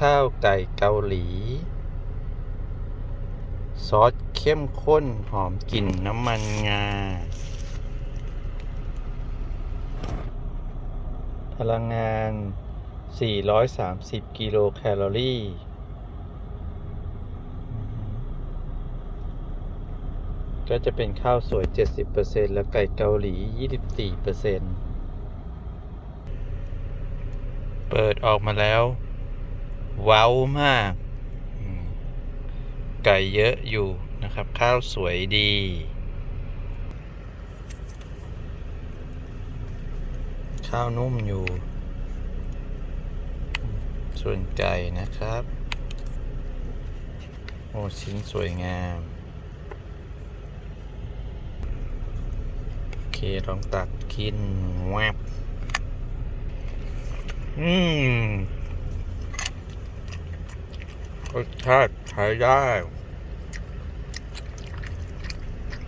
ข้าวไก่เกาหลี ซอสเข้มข้นหอมกลิ่นน้ำมันงา พลังงาน 430 กิโลแคลอรี่ก็จะเป็นข้าวสวย 70%แล้วไก่เกาหลี 24%เปิดออกมาแล้ว ว้าวมาก ไก่เยอะอยู่นะครับ ข้าวสวยดี ข้าวนุ่มอยู่ ส่วนไก่นะครับ โอ้ชิ้นสวยงาม โอเค ลองตักกินแวบอืม รสชาติใช้ได้